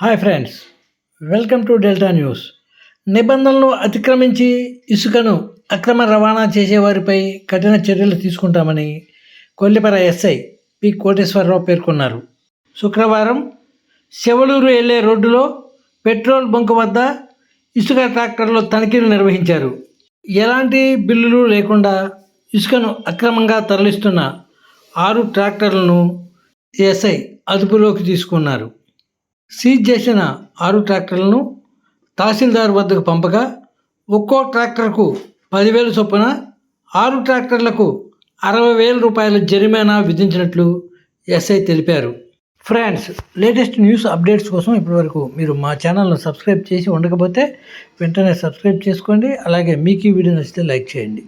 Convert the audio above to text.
Hi friends welcome to Delta news. నిబంధనలు అతిక్రమించి ఇసుకను అక్రమ రవాణా చేసేవారిపై కఠిన చర్యలు తీసుకుంటామని కొల్లిపర ఎస్ఐ పి కోటేశ్వరరావు పేర్కొన్నారు. శుక్రవారం శివలూరు వెళ్ళే రోడ్డులో పెట్రోల్ బంక్ వద్ద ఇసుక ట్రాక్టర్లో తనిఖీలు నిర్వహించారు. ఎలాంటి బిల్లులు లేకుండా ఇసుకను అక్రమంగా తరలిస్తున్న ఆరు ట్రాక్టర్లను ఎస్ఐ అదుపులోకి తీసుకున్నారు. సీజ్ చేసిన ఆరు ట్రాక్టర్లను తహసీల్దార్ వద్దకు పంపగా ఒక్కో ట్రాక్టర్కు పదివేలు చొప్పున ఆరు ట్రాక్టర్లకు అరవై వేల రూపాయల జరిమానా విధించినట్లు ఎస్ఐ తెలిపారు. ఫ్రెండ్స్ లేటెస్ట్ న్యూస్ అప్డేట్స్ కోసం ఇప్పటివరకు మీరు మా ఛానల్ను సబ్స్క్రైబ్ చేసి ఉండకపోతే వెంటనే సబ్స్క్రైబ్ చేసుకోండి. అలాగే మీకు ఈ వీడియో నచ్చితే లైక్ చేయండి.